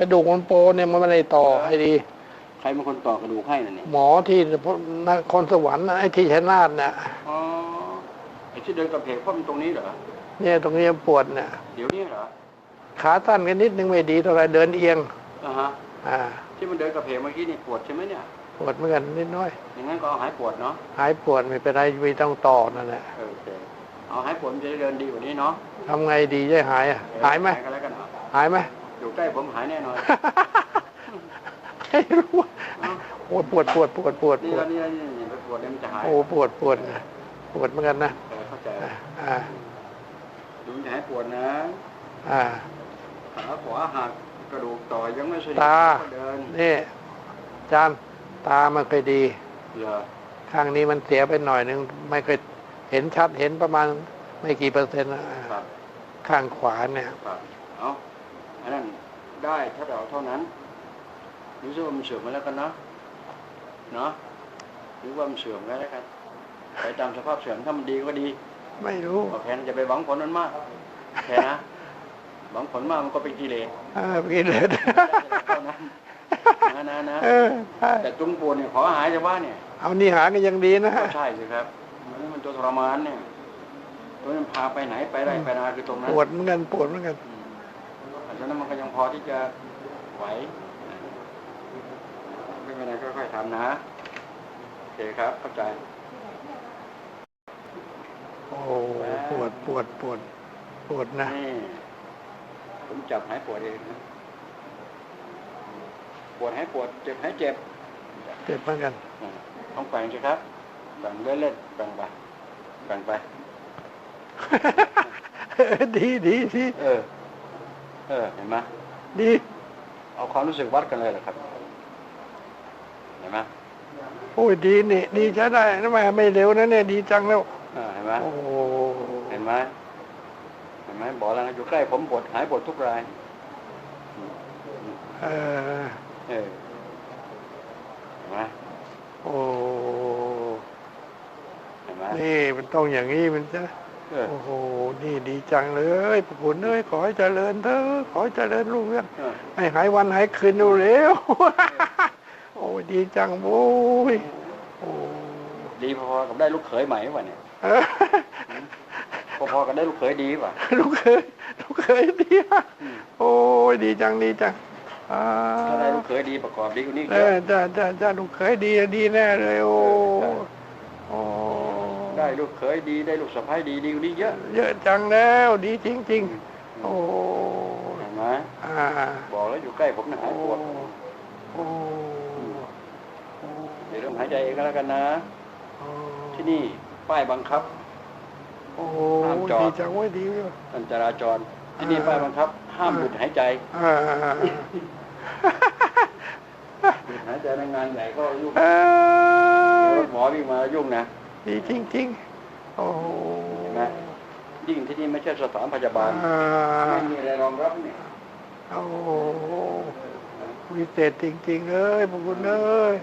กระดูกมันโปรเนี่ยมันไม่ได้ต่อให้ดี ใครเป็นคนต่อกระดูกให้น่ะเนี่ยหมอที่นครสวรรค์น่ะไอ้ที่ชัยนาทเนี่ยอ๋อไอ้ที่เดินกระเพกเพราะมันตรงนี้เหรอเนี่ยตรงนี้ปวดเนี่ยเดี๋ยวนี้เหรอขาสั้นกันนิดนึงไม่ดีเท่าไหรเดินเอียงอ่าฮะอ่า ที่มันเดินกระเพกเมื่อกี้นี่ปวดใช่ไหมเนี่ยปวดเหมือนกันนิดน้อยอย่างนั้นก็เอาหายปวดเนาะหายปวดไม่เป็นไรไม่ต้องต่อนั่นแหละเออโอเคเอาหายปวดมันจะได้เดินดีกว่านี้เนาะทำไงดีจะหายอะหายไหมหายกันแล้วกันเหรอหายไหม อยู่ใกล้ผมหายแน่นอน ไม่รู้โอ้ปวดปวดปวดปวดนี่ปวแล้ดวนี่แล้วนี่นี่ไปปวดเนี่ยมันจะหายโอ้ปวดปวดปวดเหมือนกันนะเออเข้าใจอ่าอ่าดูมันจะหายปวดนะอ่าขาขวาหักกระดูกต่อยังไม่สนิทตาก็เดินนี่จานตามันเคยดีเหรอข้างนี้มันเสียไปหน่อยนึงไม่เคยเห็นชัดเห็นประมาณไม่กี่เปอร์เซ็นต์นะอ่าครับข้างขวาเนี่ยครับเอา อันนั้นได้เท่าเราเท่านั้นรู้สึกว่ามันเสื่อมมาแล้วกันเนาะเนาะหรือว่ามันเสื่อมแล้วแล้วกันไปตามสภาพเสื่อมถ้ามันดีก็ดี ไม่รู้โอเคจะไปหวังผลนั้นมากโอเคนะหวังผลมากมันก็เป็นกิเลสเออกินเลยเท่านั้นนะนะนะเออใช่แต่จุงปวดเนี่ยขอหายจะว่าเนี่ย เอานี่หากันยังดีนะก็ใช่สิครับมันมันตัวทรมานเนี่ยตัวนั้นพาไปไหนไปได้ไปนาคือตรงนั้นปวดเหมือนกันปวดเหมือนกันอืม แต่ฉะนั้นมันก็ยังพอที่จะไหวไม่เป็นไรค่อยๆทำนะโอเคครับเข้าใจ โอ้ปวดปวดปวดปวดนะนี่ผมจับหายปวดเองนะปวดหายปวดเจ็บหายเจ็บเจ็บเหมือนกันอ่าต้องแปลงสิครับแปลงเล่นๆแปลงไปแปลงไปดีดีดีเออ เออเห็นไหมดี เอาความรู้สึกวัดกันเลยเหรอครับ เห็นไหมโอ้ยดีนี่ ดีใช้ได้นะแม่ไม่เร็วนะเนี่ยดีจังแล้วอ่าเห็นไหมโอ้เห็นไหมเห็นไหมบอกแล้วนะอยู่ใกล้ผมปวดหายปวดทุกรายอืมเออเออเห็นไหมโอ้เห็นไหมนี่มันต้องอย่างนี้มันจะเออ โอ้โห นี่ดีจังเลยพระคุณเอ้ยขอให้เจริญเถอะขอให้เจริญรุ่งเรืองเออให้หายวันหายคืนเร็วๆโอ้ยดีจังโว้ยโอ้ดีพอๆกับได้ลูกเขยใหม่ป่ะเนี่ยเออพอๆกับได้ลูกเขยดีป่ะลูกเคยลูกเคยดีมากอืมโอ้ยดีจังดีจังอ่าถ้าได้ลูกเขยดีประกอบดีกว่านี้เอเยออะจ้าจ้าจ้าลูกเคยดีดีแน่เลยโอ้ใช่โอ้ ได้ลูกเขยดีได้ลูกสะใภ้ดีดีกว่านี้เยอะ เยอะจังแล้วดีจริง ๆ โอ้เห็นไหมอ่าบอกแล้วอยู่ใกล้ผมนะหายปวดโอ้เดี๋ยวต้องหายใจเองก็แล้วกันนะโอ้ที่นี่ป้ายบังคับโอ้ห้ามจอดดีจังเว้ยดีเว้ยการจราจร ที่นี่ป้ายบังคับ ห้ามหยุดหายใจอ่าหยุดหายใจในงานใหญ่ก็ยุ่งเออรถหมอวิ่งมายุ่งนะ ดีจริง ๆ โอ้โหเห็นไหมยิ่งที่นี่ไม่ใช่สถานพยาบาลอ่าไม่มีอะไรรองรับเนี่ยโอ้โหวิเศษจริง ๆ เลยพวกคุณเอ้ย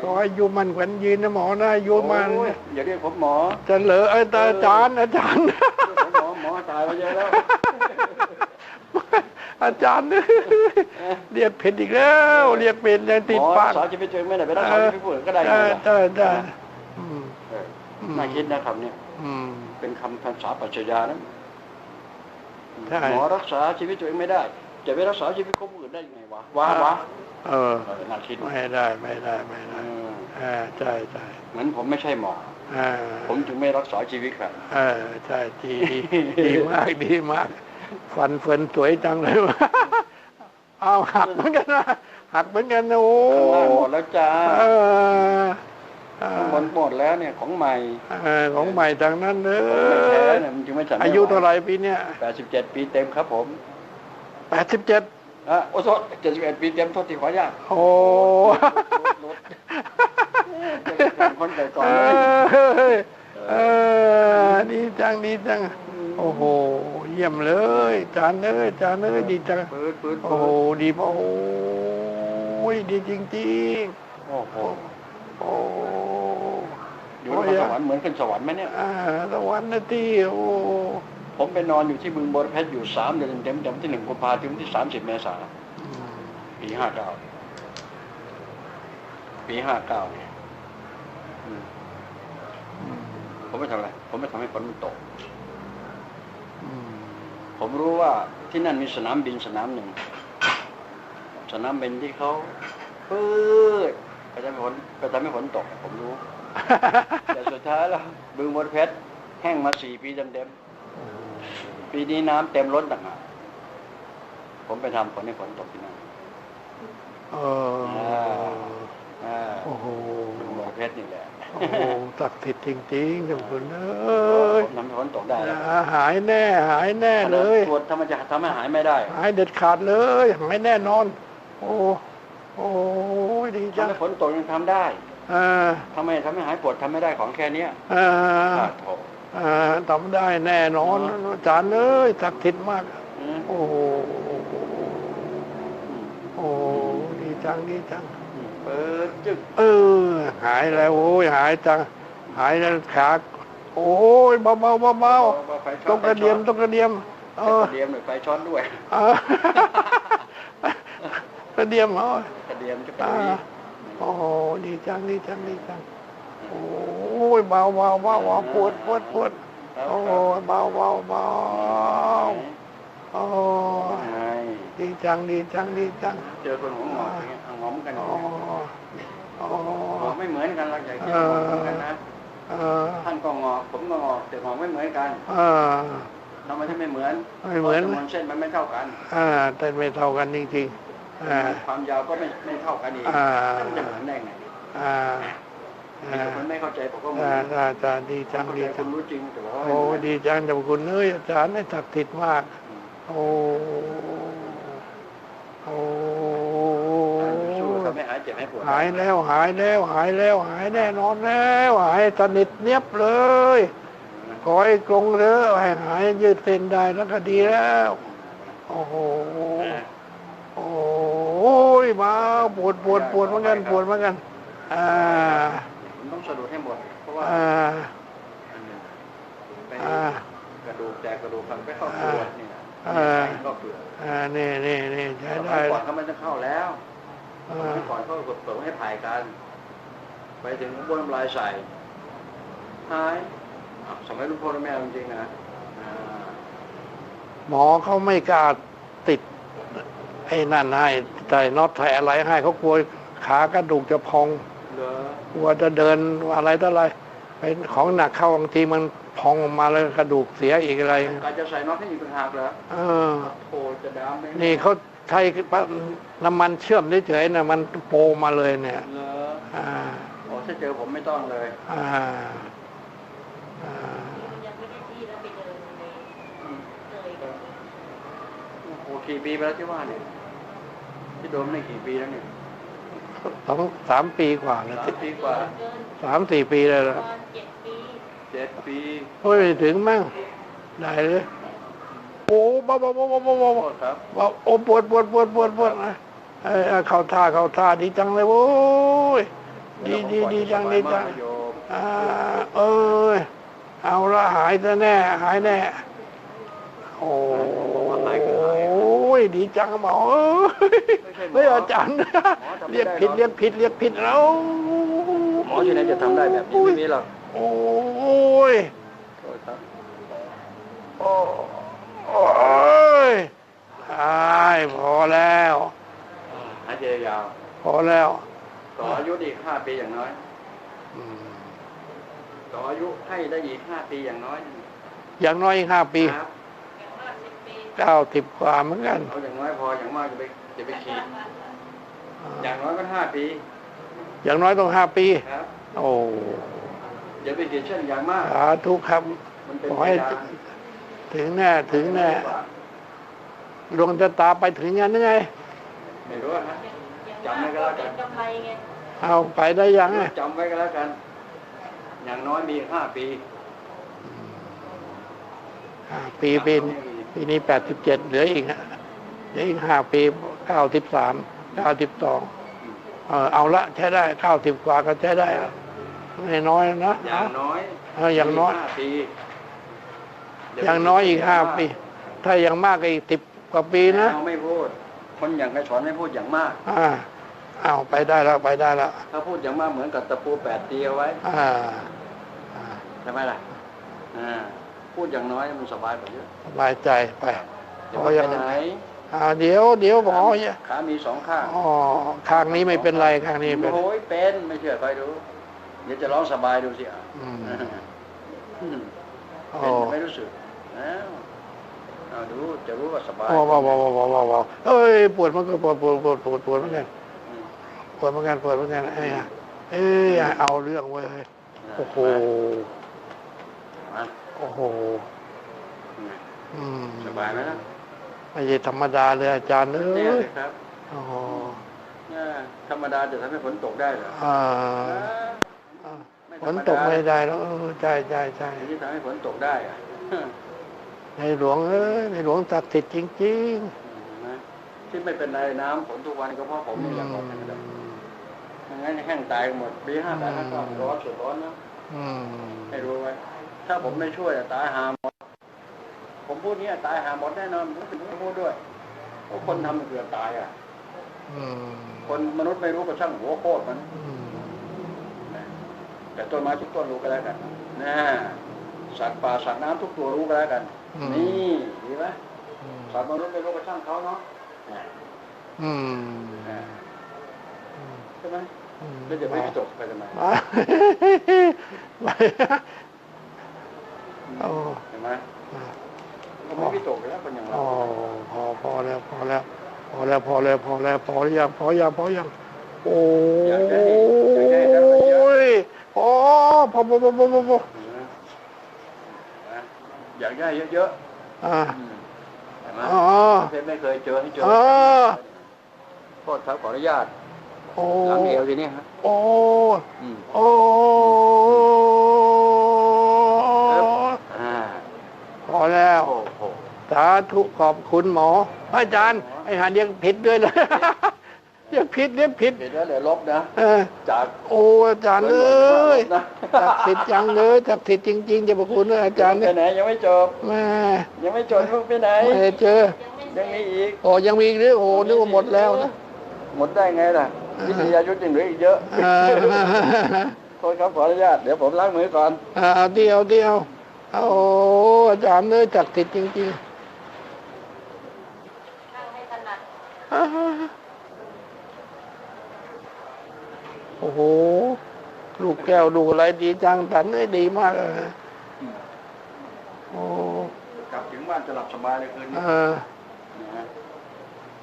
ขออายุมันขวัญยืนนะหมอนะอายุมันโอ้ยอย่าเรียกผมหมอจะเหลอไอ้ยตาอาจารย์อาจารย์เรียกผมหมอหมอตายไปเยอะแล้วอาจารย์เรียกผิดอีกแล้ว เรียกเป็นยังติดหมอปารักกษาชีวิตตัวเองไม่ได้ไปรักษาชีวิตผู้อื่นก็ได้ได้ไงล่ะได้ได้อืมเออ น่าคิดนะครับเนี่ยอืมเป็นคำภาษาปรัชญานะใช่หมอรักษาชีวิตตัวเองไม่ได้ จะไปรักษาชีวิตคนอื่นได้ยังไงวะว้าวะเออเออน่าคิดไม่ได้ไม่ได้ไม่เอได้ออ่าใช่ใช่เหมือนผมไม่ใช่หมออ่าผมจึงไม่รักษาชีวิตครับเออใช่ดีดีดีมากดีมาก ฟันเฟินสวยจังเลยวะเอาหักเหมือนกันนะหักเหมือนกันนะโอ้ข้างล่างหมดแล้วจ้าเออเอ ข้างบอนหมดแล้วเนี่ยของใหม่เออของใหม่ทางนั้นเลของไม่แท้ยเนี่ยมันจึงไม่ฉันม่อายุเท่าไหร่ปีเนี้ยแปดสิบเจ็ดปีเต็มครับผมแปดสิบเจ็ดอะโอ้โทษเจ็ดสิบเอ็ดปีเต็มโทษทีขออนุญาตโอ้ลดจะได้แข่งคนแต่ก่อนเอเลยอเออดีจังดีจังโอ้โห เยี่ยมเลยจานเลยจานเลยดีจังปืนปืนโอ้โหดีมากโอ้ยดีจริงโอ้โหๆ โอ้อยู่นครสวรรค์เหมือนขึ้นสวรรค์ไหมเนี่ยอ่าสวรรค์นะที่โอ้ผมไปนอนอยู่ที่บึงบรเพชรอยู่สามเดือนเต็มๆที่หนึ่งกุมภาพันธ์ถึงที่สามสิบเมษายนอืมปีห้าเก้าปีห้าเก้าเนี่ยอืมผมไม่ทำอะไร ผมไม่ทำให้ฝนมันตกอืมผมรู้ว่าที่นั่นมีสนามบินสนามหนึ่ง สนามบินที่เขาปื๊ด ไปทำให้ฝนไปทำให้ฝนตก ผมรู้ แต่สุดท้ายแล้วบึงบนเพชรแห้งมาสี่ปีเต็มๆปีนี้น้ำเต็มล้นต่างหากผมไปทำฝนให้ฝนตกที่นั่นเอออ่าโอ้โหบึงบนเพชรนี่แหละโอ้โหศักดิ์สิทธิ์จริงๆท่านคุณเอ้ยผมทำให้ฝนตกได้แล้วหายแน่ หายแน่เลยตรวจทำไมจะทำให้หายไม่ได้ หายเด็ดขาดเลย หายแน่นอน โอ้ โอ้ยดีจัทำงให้ฝนตกยังทำได้เออทำไมทำให้หายปวดทำไม่ได้ของแค่เนี้ยเอออ่าโถเออทำได้แน่นอนอาจารย์เอ้ยศักดิ์สิทธิ์มากอืมโอ้โหอืมโอ้ดีจังดีจังอืมเปิดจึกเออ หายแล้วโอ้ยหายจัง หายแล้วขาโอ้ยเบาเบาเบาเบาไฟช็ต้อองกระเดียมต้องกระเดียมเอเออกระเดียมหรือไฟช็อตด้วยเออกระเดียมเหรอกระเดียมจะเป็นอ่าอย่างนี้โอ้โหดีจังดีจังดีจังโอ้ยเบาเบาเบาเบาปวดปวดปวดครับโอ้ยเบาเบาเบาโอ้ยไงดีจังดีจังดีจังเจอคนหัวงอกอย่างเงี้ยเอางอมกันอโอ้ย่างเงี้ยโอ้งอกไม่เหมือนกันเราอยากจะงอกเหมือนกันนะเออท่านก็งอกผมก็งอกแต่งอกไม่เหมือนกันเออทำไมถึงไม่เหมือนไม่เหมือนพราะจำนวนเส้นมันไม่เท่ากันอ่าแต่ไม่เท่ากันจริงๆอ่า ความยาวก็ไม่ไม่เท่ากันอีกอ่ามันจะเหมือนได้ไงอ่ามีอ่าแต่คนไม่เข้าใจผมก็เหมืออ่านอาจารย์ดีจังเข้าดีใจคุจังณรู้จริงแต่ว่าโอ้ดีจังจังคุณเอ้ยอาจารย์ให้ศักดิ์สิทธิ์มาก โอ้โอ้สู้ทำให้หายเจ็บให้ปวดหายแล้วหายแล้วหายแล้วหายแน่นอนแล้วหายสนิทเนียบเลยขอให้กรงเด้อให้หายยืดเส้นได้แล้วก็ดีแล้ว โอ้โหโอ้ ยมาปวดปวดปวดเหมือนกันปวดเหมือนกันอ่าผมต้องสะดุดให้หมดเพราะว่าอ่าอันหนึ่งไปอ่ากระดูกแตกกระดูกพังไปเข้าเปลือกเนี่ยอ่าเข้าเปลือกอ่านี่นี่นี่ใช้สได้มัยก่แล้อนวเขาไม่ต้องเข้าแล้วสอ่ามัยก่อนเขากดเปิดให้ถ่ายกัน ไปถึงบ้วนน้ำลายใส่หายอะสมัยรุ่นพ่อรุ่นแม่จริงๆนะอ่าหมอเขาไม่กล้าติด ไอ้นั่นให้ใส่น็อตใส่อะไรให้เขากลัวขากระดูกจะพองเหรอกลัวจะเดินอะไรต่ออะไรเป็นของหนักเข้าบางทีมันพองออกมาแล้วกระดูกเสียอีกอะไรการจะใส่น็อตให้อีกต่างหากเหรอเออโอ้จะดามไหมนี่เขาใช้น้ำมันเชื่อมเฉยๆนะมันโปรมาเลยเนี่ยเหรออ่าโอ้ถ้าเจอผมไม่ต้องเลย อ่าอ่ายังไม่ได้ที่แล้วไปเดินในอืมเลยโอ้กี่ปีไปแล้วที่ว่าเนี่ย ที่โดนนี่กี่ปีแล้วเนี่ยสองสามปีกว่าแล้วสามปีกว่าเกินสามสี่ปีเลยปละระมาณเจ็ดปีเจ็ดปีโอ้ยไม่ถึงมั้งได้เลยโอ้บ้าบ้าบ้าบ้าบ้าบ้าโทษครับบ้าโอ้ปวดปวดปวดปวดปวดนะเอ้ยเอาเข้าท่าเข้าท่าดีจังเลยโอ้ยดีดีดีจังดีจังโยมอ่าเอ้ยเอาละหายซะแน่หายแน่โอ้ย ดีจังหมอเอ้ยเฮ้ยอาจารย์เรียกผิดเรียกผิดเรียกผิดแล้วหมอที่ไหนจะทำได้แบบนี้ไม่มีหรอกโอ้ยโทษครับโอ้โอ้ยตายพอแล้วหายใจยาวพอแล้วต่ออายุอีกห้าปีอย่างน้อยอืมต่ออายุให้ได้อีกห้าปีอย่างน้อย อย่างน้อยอีกห้าปี เก้าสิบกว่าเหมือนกันเอาอย่างน้อยพออย่างมากจะไปจะไปขีดอย่างน้อยก็ห้าปี อย่างน้อยต้องห้าปีครับโอ้อย่าไปขีดเช่นอย่างมากสาธุครับมันเป็นขอพให้ยานถึงแน่ถึงแน่ดวงจะตาไปถึงยังไงไม่รู้นะอย่างจำไว้มากก็ก็แล้วกัเป็นนกำไรไงเอาไปได้ยังไงจำไว้ก็แล้วกัน อย่างน้อยมีห้าปีห้าปีปีน ปีนี้แปดสิบเจ็ดเหลืออีกฮะเหลืออีกห้าปีเก้าสิบสามเก้าสิบสองเออเอาละใช้ได้เก้าสิบกว่าก็ใช้ได้ละไม่น้อยนะอย่างน้อยเอออย่างน้อยห้าปีอย่างน้อยอีกห้าปี ถ้าอย่างมากก็อีกสิบกว่าปีนะเอาไม่พูด คนอย่างใครสอนไม่พูดอย่างมาก อ่าเอาไปได้แล้วไปได้แล้วถ้าพูดอย่างมากเหมือนกับตะปูแปดตีเอาไว้ อ่าอ่าใช่ไหมล่ะ อ่า พูดอย่างน้อยมันสบายกว่าเยอะสบายใจไปเดี๋ยวพอไปยังไหนอ่าเดี๋ยวเดี๋ยวหมอเนี่ยขามีสองข้างอ๋อข้างนี้ไม่เป็นไรข้างนี้เป็นโอ้ยเป็นไม่เชื่อคอยดูเดี๋ยวจะร้องสบายดูสิอะอืมอืมโอ้เป็นไม่รู้สึกแล้วเอาดูจะรู้ว่าสบายว้าวว้าวว้าวว้าวว้าวว้าวเอ้ยปวดมันก็ปวดปวดปวดปวดปวดเหมือนกันอืมปวดเหมือนกันปวดเหมือนกันไอ้ยเอ้ยเอาเรื่องเว้ยโอ้โหมา โอ้โหมาอืมสบายไหมล่ะไม่ใช่ธรรมดาเลยอาจารย์เอ้เนี่ยยเลยครับโอ้โหเนี่ยธรรมดาจะทำให้ฝนตกได้เหรออ่าอ่าฝนตกไม่ได้แล้วเออใช่ใช่ใช่สิ่งที่ทำให้ฝนตกได้อะในหลวงเอ้ยในหลวงศักดิ์สิทธิ์จริงเห็นไหมที่ไม่เป็นไรน้ำฝนทุกวันก็เพราะผมๆนี่แหละครับไม่งั้นแห้งตายกันหมดปีห้าแปดห้าเก้าร้อนสุดร้อนนะอืมให้รู้ไว้ ถ้าผมไม่ช่วยอะตายหาหมด ผมพูดเนี้ยตายหาหมดแน่นอนผมถึงพูดด้วยเพราะคนทำเกือบตายอะอืมคนมนุษย์ไม่รู้ก็ช่างหัวโคตรมันอืมนะแต่ต้นไม้ทุกต้นรู้ก็แล้วกันนะสัตว์ป่าสัตว์น้ำทุกตัวรู้ก็แล้วกัน นี่ดีไหมสัตว์มนุษย์ไม่รู้ก็ช่างเขาเนาะนะอืมนะอืมใช่ไหมอืมแล้วจะไม่จบไปทำไมมาไป โอ้เห็นไหมก็ไม่วิตกแล้วคนอย่างเราโอ้พอพอแล้วพอแล้วพอแล้วพอแล้วพอแล้วพอหรือยังพอยังพอยังโอ้ยพอพอพอพอพอพอพอเห็นไหมนะอยากได้เยอะอ่าๆอืมเห็นไหมอ๋อเพชรไม่เคยเจอให้เจออ๋อโทษครับขออนุญาตโอ้หลังเอวทีนี้ฮะโอ้อืมโอ้ อ่า พอแล้ว โอ้โห สา ธุขอบคุณหมออาจารย์ไอ้หันยังผิดด้วยเลยยังผิดเนี่ยผิดเห็นแล้วเหลือลบนะเออจากโอ้อาจารย์เอ้ยศักดิ์สิทธิ์จังเลยศักดิ์สิทธิ์จริงๆจะบอกคุณเลยอาจารย์ไปเนี่ยไหนยังไม่จบแม่ยังไม่จบเพิ่งไปไหนไม่ได้เจอ ยังมีอีกโอ้ยังมีอีกหรือโอ้นึกว่าหมดแล้วนะหมดได้ไงล่ะวิทยายุทธ์ยังเหลืออีกเยอะเออโทษครับขออนุญาตเดี๋ยวผมล้างมือก่อนเอาเดียวเดียวเอาโอ้อาจารย์เอ้ยศักดิ์สิทธิ์จริงนั่งให้ถนัด ๆ โอ้โห ลูกแก้วดูอะไรดีจังตันเอ้ยดีมากเลยโอ้กลับถึงบ้านจะหลับสบายเลยคืนเอนี้อนะฮะ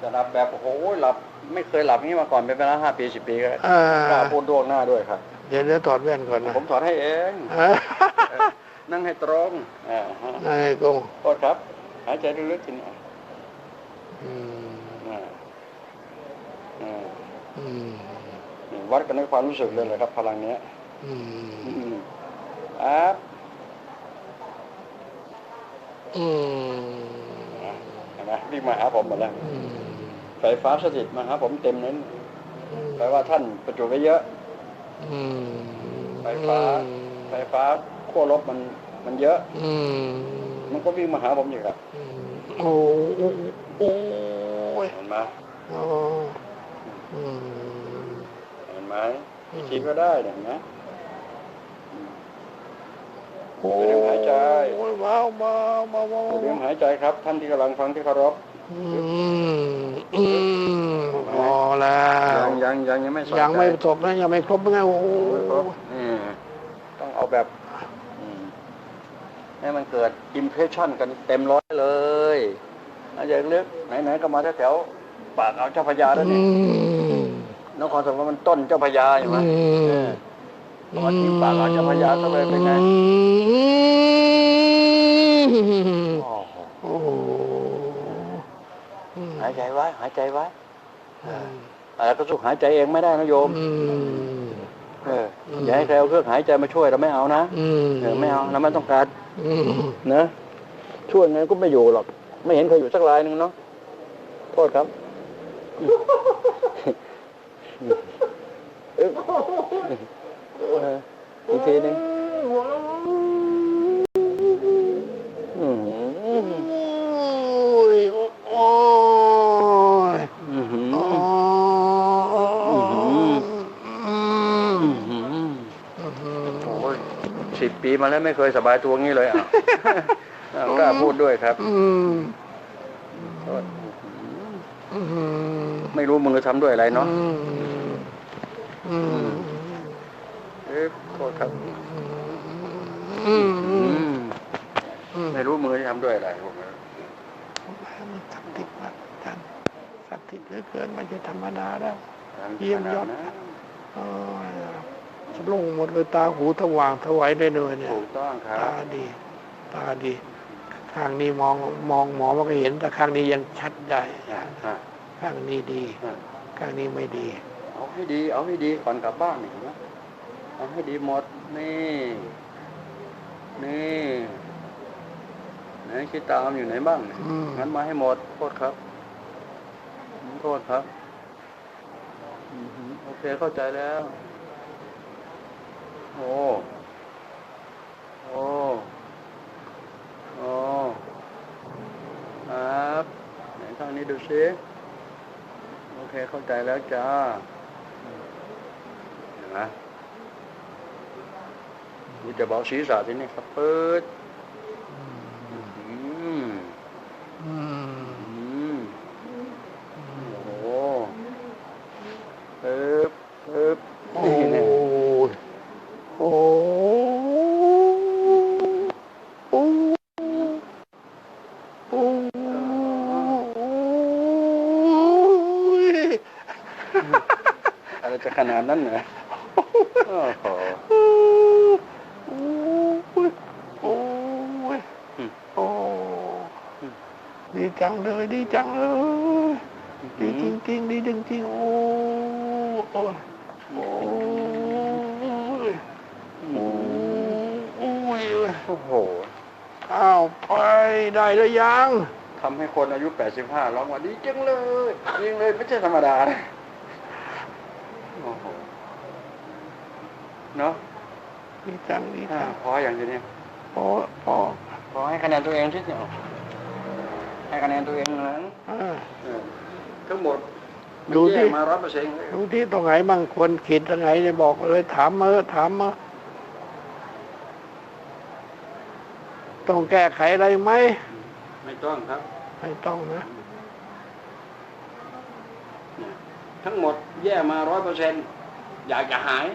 จะหลับแบบโอ้โหหลับไม่เคยหลับอย่างนี้มาก่อนเป็นเวลาห้าปีสิบปีก็เออกล้าพูดดวงหน้าด้วยครับเดี๋ยวเดี๋ยวถอดแว่นก่อนนะผมถอดให้เองเออเออนั่งให้ตรงอ่าฮะนายกงโทษครับ หายใจลึกๆทีนี้ อืม อ่าอ่า อืม นี่ วัดกันในความรู้สึกเลยเลยครับ พลังเนี้ย อืมอืมครับอืมเห็นไหมวิ่งมาหาผมหมดแล้วอืมไฟฟ้าสถิตมาหาผมเต็มนั้นแปลว่าท่านประจุไว้เยอะอืมไฟฟ้า ไฟฟ้าขั้วลบมัน มันเยอะ อืมมันก็วิ่งมาหาผมอยู่ครับอืมโอ้โอ้โอ้ยเห็นไหมโอ้อืมเห็น ไหมอืมคิดก็ได้เห็นไหมโอ้อย่าลืมหายใจโอ้ยว้าวว้าวว้าวว้าอย่าลืมวหายใจครับ ท่านที่กำลังฟังที่เคารพอืมอืมพอแล้วยังยังยังยังไม่สะใจยังไม่จบนะยังไม่ครบนะโอ้โหไม่ครบนี่ต้องเอาแบบอืมให้มันเกิดอิมเพรสชั่นกันเต็มร้อยเลยอาจารย์ลึกไหนๆก็มาแถวๆปากเอาวเจ้าพระยาแล้วอืนี่ม นครสวรรค์มันต้นเจ้าพระยาอยู่ไหมอืมเออพอมาที่ปากเอาวเจ้าพระยาเข้าไปเป็นไงโอ้โหโอ้โหหายใจไว้ หายใจไว้อะไรก็สู้หายใจเองไม่ได้นะโยมอืมเอออย่าให้ใครเอาเครื่องหายใจมาช่วยเราไม่เอานะอืมเออไม่เอาเราไม่ต้องการอืมนะช่วยไงก็ไม่อยู่หรอก ไม่เห็นเคยอยู่สักรายหนึ่งเนาะโทษครับเอีกทีหนึ่งสิบปีมาแล้วไม่เคยสบายตัวงี้เลยอะกล้าพูดด้วยครับ อืม ไม่รู้มือทำด้วยอะไรเนาะอืมอืมเอ๊ะโทษครับอืมอืมอืมไม่รู้มือทำด้วยอะไรผมมันศักดิ์สิทธิ์มากท่านศักดิ์สิทธิ์เหลือเกินมันจะธรรมดาแล้วเยี่เยี่ยมยอดนะโอ้ยสลงหมดเลยตาหูสว่างถวายได้เลยเนี่ยถูกต้องครัตาบดี ตาดี ข้างนี้มองมองหมอมันก็เห็น แต่ข้างนี้ยังชัดได้อะอะข้างนี้ดีอะข้างนี้ไม่ดี เอาให้ดี เอาให้ดีก่อนกลับบ้านนี่เห็นะเอาให้ดีหมดนี่ นี่ไหนคิดตามอยู่ไหนบ้างเนี่ยอืมงั้นมาให้หมดโทษครับโทษครับอือหือโอเคเข้าใจแล้ว โอ้ โอ้ โอ้ครับไห นี้ดูซิโอเคเข้าใจแล้วจ้าเห็นไหมนี่จะเบาศีรษะที่นี่ครับเปิดอืม อืม อืมโอ้โหเอิบเอิบ โอ้ นี่เนี่ย ยโอ้โอ้โอ้ย อะไรจะ ขนาดนั้นเหรอโอ้โหโอ้ยโอ้ยอืมโอ้ดีจังเลยดีจังเลยดีจริงๆดีจริงๆโอ้โอ้ยโอ้ยโอ้ยโอ้ยโอ้โหอ้าวไปได้หรือยังทำให้คนอายุ 85ร้องว่าดีจังเลยจริงเลยไม่ใช่ธรรมดานะโอ้โห เนาะดีจังดีอ่าจังพออย่างเดียวเนี่ยพอพอพอให้คะแนนตัวเองทีเดียวให้คะแนนตัวเองนะอ่า เออทั้งหมดดูสิ แยกมาร้อยเปอร์เซ็นต์ดูที่ตรงไหนบางคนขีดตรงไหนเนี่ยบอกเลยถามมาเถอะถามมาต้องแก้ไขอะไรไหมไม่ต้องครับ ไม่ต้องนะเนี่ยทั้งหมดแย่มาร้อยเปอร์เซ็นต์อยากจะหาย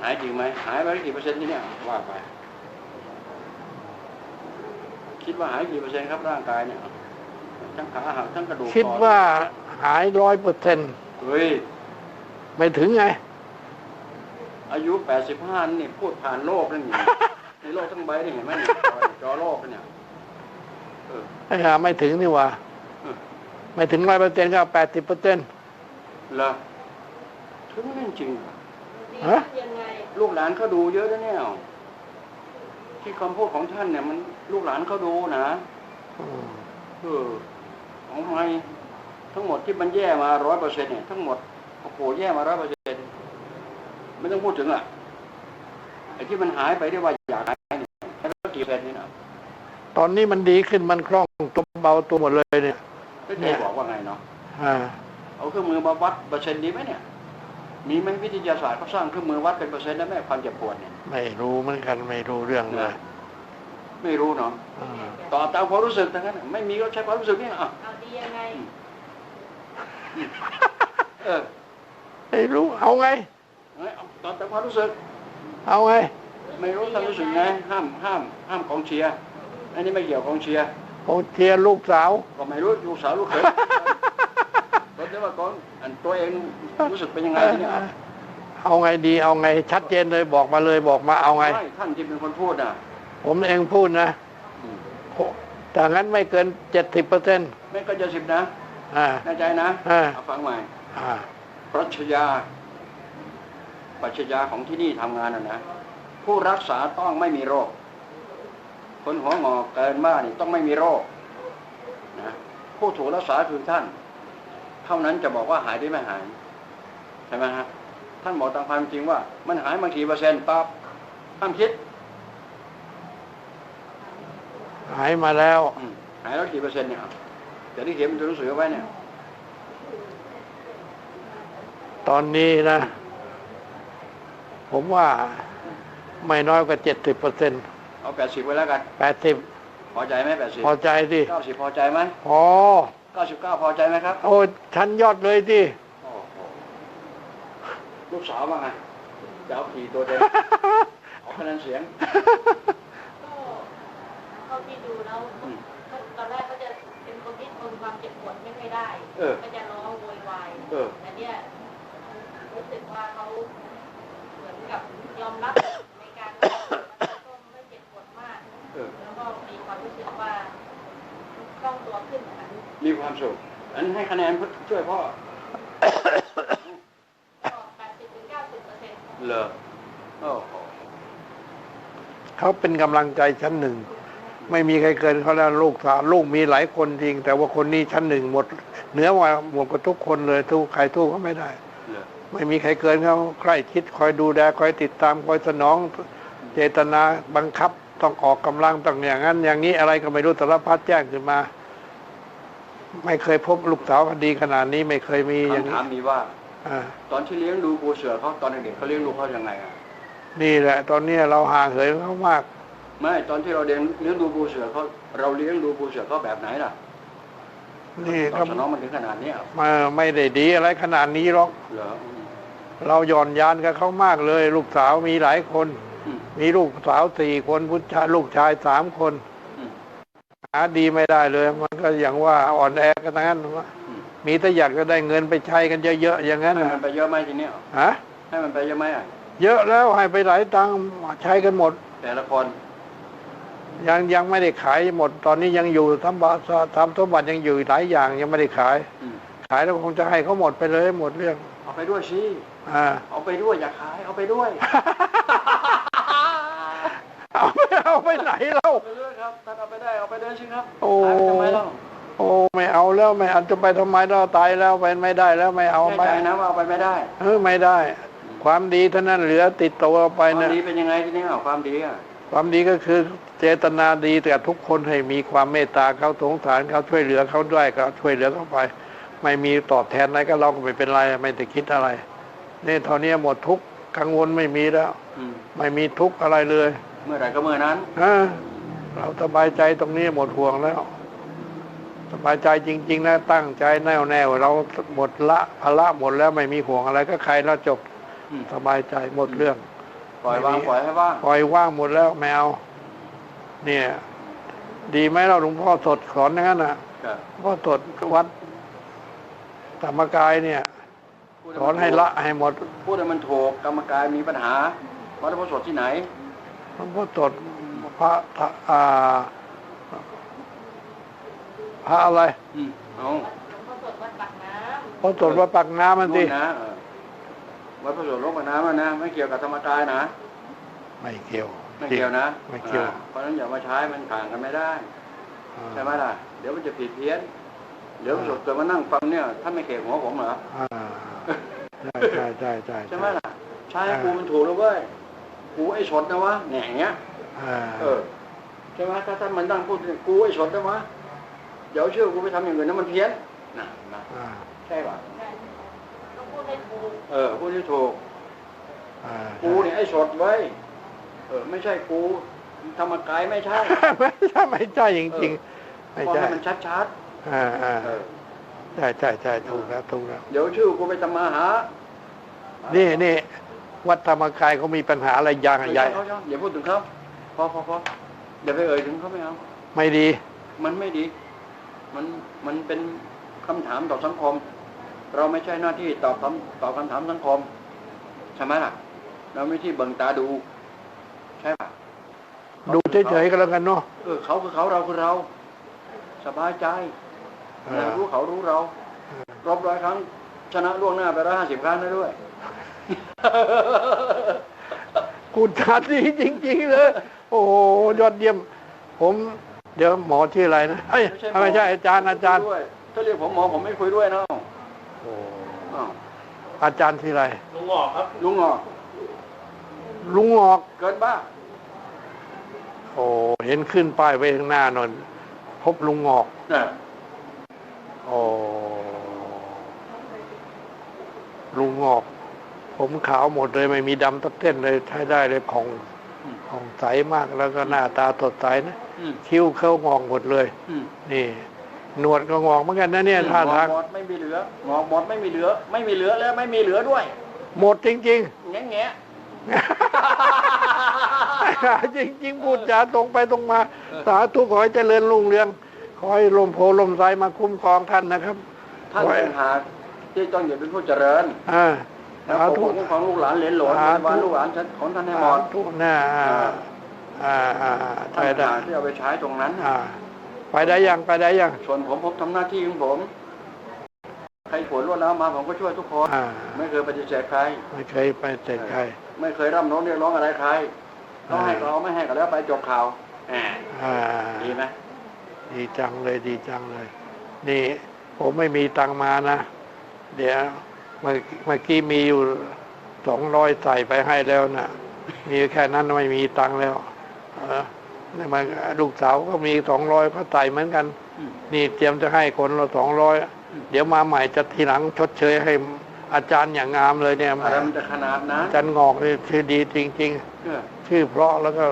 หายจริงไหมหายไปกี่เปอร์เซ็นต์ที่เนี่ยว่าไป คิดว่าหายกี่เปอร์เซ็นต์ครับร่างกายเนี่ยทั้งขาหักทั้งกระดูกคิดอ่อนว่าหายร้อยเปอร์เซ็นต์เฮ้ยไม่ถึงไง อายุแปดสิบห้านี่พูดผ่านโลกนั่นนี่ในโลกทั้งใบนี่เห็นไหมเนี่ยจอจอโลกเนี่ยเออไอ้หาไม่ถึงนี่หว่าเออไม่ถึงร้อยเปอร์เซ็นต์ก็แปดสิบเปอร์เซ็นต์เหรอถึงเรื่องจริงดีฮะยั งไงลูกหลานเขาดูเยอะนะเนี่ยที่คำพูดของท่านเนี่ย มันลูกหลานเขาดูนะเออของไม่ทั้งหมดที่มันแย่มาร้อยเปอร์เซ็นต์เนี่ยทั้งหมดโอ้โหแย่มาร้อยเปอร์เซ็นต์ไม่ต้องพูดถึงอะไอ้ที่มันหายไปได้ว่าอยากหายเนี่ยแล้วกี่เปอร์เซ็นต์นี่นะตอนนี้มันดีขึ้นมันคล่องตัวเบาตัวหมดเลยเนี่ยแล้วเนี่จะยบอกว่าไงเนาะอ่าเอาเครื่องมือมาวัดเปอร์เซ็นต์ดีไหมเนี่ย มีไหมวิทยาศาสตร์เขาสร้างเครื่องมือวัดเป็นเปอร์เซ็นต์ได้ไหมความเจ็บปวดเนี่ยไม่รู้เหมือนกันไม่รู้เรื่องเลยไม่รู้เนาะอ่าตอบตามความรู้สึกทั้งนั้นน่ะไม่มีก็ใช้ความรู้สึกเนี่ยอะเอาดียังไงเออไม่รู้เอาไงเอาตอบตามความรู้สึก เอาไงไม่รู้ท่านรู้สึกไงห้ามห้ามห้ามกองเชียร์อันนี้ไม่เกี่ยวกองเชียร์ผมเชียร์ลูกสาวก็ไม่รู้ลูกสาวลูกเขยก็ แต่ว่ากองอันตัวเองรู้สึกเป็นยังไงทีเนี้ยเอาไงดีเอาไง ชัดเจนเลยบอกมาเลยบอกมาเอาไงไม่ท่านที่เป็นคนพูดน่ะ ผมเองพูดนะอืมแต่งั้นไม่เกินเจ็ดสิบเปอร์เซ็นต์ไม่ก็จะสิบนะอ่าแน่ใจนะอ่าเอาฟังใหม่อ่าปรัชญาปรัชญาของที่นี่ทำงานน่ะนะผู้รักษาต้องไม่มีโรค คนหัวงอกเกินบ้านี่ต้องไม่มีโรคนะผู้ถูกรักษาคือท่าน เท่านั้นจะบอกว่าหายได้ไม่หายใช่ไหมฮะท่านบอกตามความจริงว่า มันหายบางกี่เปอร์เซ็นต์ตอบห้ามคิด หายมาแล้วอืมหายแล้วกี่เปอร์เซ็นต์เนี่ยแต่ที่เขียนมันจะรู้สึกเอาไว้เนี่ย ตอนนี้นะ ผมว่าไม่น้อยกว่าเจ็ดสิบเปอร์เซ็นต์เอาแปดสิบไว้แล้วกันแปดสิบพอใจไหมแปดสิบพอใจสิเก้าสิบพอใจไหมพอ เก้าสิบเก้าพอใจไหมครับ โอ้ชั้นยอดเลยสิโอ้โหลูกสาวว่าไงจะเอาขี่ตัวเดียวเอาคะแนนเสียง ก็เท่าที่ดูแล้วอืมตอนแรกเขาจะเป็นคนที่ทนความเจ็บปวดไม่ค่อยได้เออ ก็จะร้องโวยวายเออ แต่เนี่ยรู้สึกว่าเขาเหมือนกับยอมรับในการแล้วก็ไม่เจ็บปวดมาก เออ แล้วก็มีความรู้สึกว่าคล่องตัวขึ้นนะคะ มีความสุข อันนให้คะแนนช่วยพ่อก็แปดสิบถึงเก้าสิบเปอร์เซ็นต์เหรอโอ้โหเขาเป็นกำลังใจชั้นหนึ่ง ไม่มีใครเกินเขาแล้วลูกสาวลูกมีหลายคนจริง แต่ว่าคนนี้ชั้นหนึ่งหมดเหนือกว่าหมดกว่าทุกคนเลยทุกใครทุกเขาไม่ได้เหรอไม่มีใครเกินเขาใกล้ชิดคอยดูแลคอยติดตามคอยสนอง เจตนาบังคับต้องออกกำลังต้องอย่างนั้น อย่างนี้อะไรก็ไม่รู้สารพัดแจ้งขึ้นมา ไม่เคยพบลูกสาวดีขนาดนี้ไม่เคยมีอย่างคำนี้ถามมีว่า อ่า ตอนที่เลี้ยงดูปูเสือเขาตอนเด็กๆเขาเลี้ยงดูเขายังไงอะนี่แหละ ตอนนี้เราห่างเหินเขามาก ไม่ตอนที่เราเลี้ยงเลี้ยงดูปูเสือเขาเราเลี้ยงดูปูเสือเขาแบบไหนล่ะนี่ตก็อบสนองมันถึงขนาดเนี้ยมาไม่ได้ดีอะไรขนาดนี้หรอก เหรออืมเราหย่อนยานกับเขามากเลย ลูกสาวมีหลายคน อืมมีลูกสาวสี่คนผู้ชายลูกชายสามคนอืม หาดีไม่ได้เลย มันก็อย่างว่าอ่อนแอกันทั้งนั้นอืมมีแต่อยากจะได้เงินไปใช้กันเยอะๆอย่างนั้นให้นะมันไปเยอะไหมทีเนี้ยฮะให้มันไปเยอะไหมอะเยอะแล้วให้ไปหลายตังค์ใช้กันหมด แต่ละคนยังยังไม่ได้ขายหมด ตอนนี้ยังอยู่ทำบาทำสมบัติยังอยู่หลายอย่างยังไม่ได้ขายอืมขายแล้วคงจะให้เขาหมดไปเลยหมดเรื่อง เอาไปด้วยสิอ่าเอาไปด้วยอย่าขายเอาไปด้วย เอาไปเอา ไปไหนเล่าเอาไปด้วยครับท่านเอาไปได้เอาไปได้สิครับโอ้ขายไปทำไมเล่าโอ้ไม่เอาแล้วไม่เอาจะไปทำไมเราตายแล้วไปไม่ได้แล้วไม่เอาแน่ไปใจนะว่าเอาไปไม่ได้เออไม่ได้ ความดีเท่านั้นเหลือติดตัวไปความนะดีเป็นยังไงทีนี้เอาความดีอะความดีก็คือเจตนาดีแต่ทุกคนให้มีความเมตตาเขาสงสารเขาช่วยเหลือเขาด้วยก็ช่วยเหลือเขาไป ไม่มีตอบแทนอะไรก็เราก็ไม่เป็นไรไม่ได้คิดอะไรนี่เท่านี้หมดทุกข์กังวลไม่มีแล้วอืมไม่มีทุกข์อะไรเลยเมื่อไหร่ก็เมื่อนั้นเออเราสบายใจตรงนี้หมดห่วงแล้ว สบายใจจริง ๆ นะ ตั้งใจแน่วแน่ว่าเราหมดละภาระหมดแล้วไม่มีห่วงอะไรก็ใครแล้วจบอืมสบายใจหมดเรื่อง ปล่อยวางปล่อยให้ว่างปล่อยว่างหมดแล้วแมวเนี่ย ดีไหมเราหลวงพ่อสดสอนอย่างนั้นนะครับหลวงพ่อสดวัดธรรมกายเนี่ยพูดสอนให้ละให้หมดพูดให้มันถูกกรรมกายมีปัญหาวัดพระโสดที่ไหน หลวงพ่อสดพระทะอ่าพระอะไรอืมเอาหลวงพ่อสดวัดปากน้พระสดวัดปักน้ำมันสินู่นนะเออวัดพระโสดลงกับน้ำอะนะ ไม่เกี่ยวกับธรรมกายนะ ไม่เกี่ยว ไม่เกี่ยวนะไม่เกี่ยว อ่าเพราะฉะนั้นอย่ามาใช้มันข่างกันไม่ได้อ่าใช่ไหมล่ะ เดี๋ยวมันจะผิดเพี้ยน เดี๋ยวพระโสดเกิดมานั่งฟังเนี่ยท่านไม่เขกหัวผมเหรอ อ่าใช่ใช่ใช่ใช่ใช่ไหมล่ะ ใช้ให้กูมันถูกแล้วเว้ย กูไอ้สดนะวะแหน่อย่างเงี้ยอ่าเออใช่ไหมถ้าท่านมันนั่งพูดกูไอ้สดนะวะเดี๋ยวเชื่อกูไปทำอย่างอื่นนะมันเพี้ยนนะนะอ่าใช่ป่ะำต้องพูดให้ถูกเออพูดที่ถูกอ่ากูเนี่ยไอ้สดไว้ยเออ ไม่ใช่กูธรรมกายไม่ใช่ไม่ใช่ไม่ใช่จริงๆไม่บอกใช่ให้มันชัดอ่าอ่าๆเออใช่ใช่ใช่ถูกแล้วถูกแล้วเดี๋ยวชื่อกูไปทำมาหานี่นี่ วัดธรรมกายเขามีปัญหาอะไรอย่างไม่ใหญ่ใช่เขาใช่อย่าพูดถึงเขาพอพอพออย่าไปเอ่ยถึงเขาไม่เอาไม่ดี มันไม่ดี มันมันเป็นคำถามต่อสังคม เราไม่ใช่หน้าที่ตอบคำตอบคำถามสังคมใช่ไหมล่ะ เราไม่ที่เบิ่งตาดู ใช่ป่ะดูเฉยๆก็แล้วกันเนาะเออเขาคือเขาเราคือเรา สบายใจอ่าเรารู้เขารู้เรารบร้อยครั้งชนะล่วงหน้าไปร้อยห้าสิบครั้งได้ด้วย กูจาดีจริง ๆ เลย โอ้โหยอดเยี่ยม ผม เดี๋ยวหมอชื่ออะไรนะเอ้ยหไม่ใช่อาจารย์อาจารย์คุด้วยถ้าเรียกผมหมอผมไม่คุยด้วยนะโอ้อ้าวอาจารย์ชื่ออะไร ลุงงอกครับ ลุงงอกลุงงอกเกินบ้าโอ้เห็นขึ้นป้ายไว้ข้างหน้าหนนพบลุงงอกน่ะโอ้ลุงงอก ผมขาวหมดเลยไม่มีดำตักเส้นเลยใช้ได้เลยผ่องผ่องใสมากแล้วก็หน้าตาสดใสนะอืมคิ้วเขางอกหมดเลยอืมนี่ หนวดก็งอกเหมือนกันนะเนี่ยท่าทางงอหมดไม่มีเหลืองอกหมดไม่มีเหลือ ไม่มีเหลือแล้วไม่มีเหลือด้วย หมดจริงแง่แง่ๆจริงๆพูดจาตรงไปตรงมา สาธุขอให้เจริญรุ่งเรือง ขอให้ลมโพลมไทรมาคุ้มครองท่านนะครับ ท่านเป็นหากที่ต้องอยู่เป็นผู้เจริญอ่าแล้ว สาปกธุป้องของลูกหลานเหลนหลนสาธุบริวารลูกหลานของท่านให้หมสาดธุนะอ่าอ่าอ่าท่าไปนเป็นได้หากที่เอาไปใช้ตรงนั้นอ่าไปได้ยังไปได้ยังส่วนผมผมทำหน้าที่ของผมใครผลรวดแล้วมาผมก็ช่วยทุกคนอ่าไม่เคยปฏิเสธใคร ไม่เคยไปเสร็จใคร ไม่เคยร่ำร้องเรียกร้องอะไรใครต้องให้อ่าเราไม่ให้ก็แล้วไปจบข่าวแหมอ่าดีไหมดีจังเลยดีจังเลย นี่ผมไม่มีตังค์มานะ เดี๋ยว เมื่อเมื่อกี้มีอยู่สองร้อยใส่ไปให้แล้วนะมีแค่นั้นไม่มีตังค์แล้วเออนี่มันลูกสาวก็มีสองร้อยก็ใส่เหมือนกันอืมนี่เตรียมจะให้คนละสองร้อยอืมเดี๋ยวมาใหม่จะทีหลังชดเชยให้อาจารย์อย่างงามเลยเนี่ยอะไรมันจะขนาดนะอาจารย์งอกนี่ชื่อดีจริงเออๆชื่อเพราะแล้วก็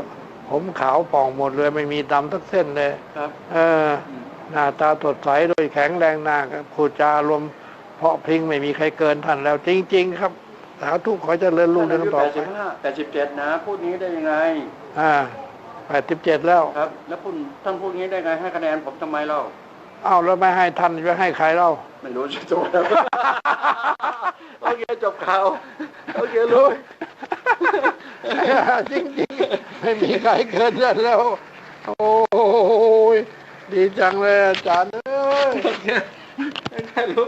ผมขาวป่องหมดเลยไม่มีดำสักเส้นเลยครับเอออืมหน้าตาสดใสโดยแข็งแรงหน้าพูดจารวม เพราะพริ้งไม่มีใครเกินท่านแล้ว จริง ๆ ครับสาธุขอเจะเริญรุ่งท่านเรือาองยุต่อแปดไปสิบห้าแปดสิบเจ็ดนะพูดงี้ได้ยังไง อ่าแปดสิบเจ็ดแล้วครับ แล้วพูดท่านพูดงี้ได้ไงให้คะแนนผมทำไมเล่าเอ้าแล้วไม่ให้ท่านจะให้ใครเล่าไม่รู้จะจบแล้วโอเคจบข่าวโอเครู้จริงๆไม่มีใครเกินท่านแล้ว โอ้ยดีจังเลยอาจารย์เอ้ยโอเคแค่รู้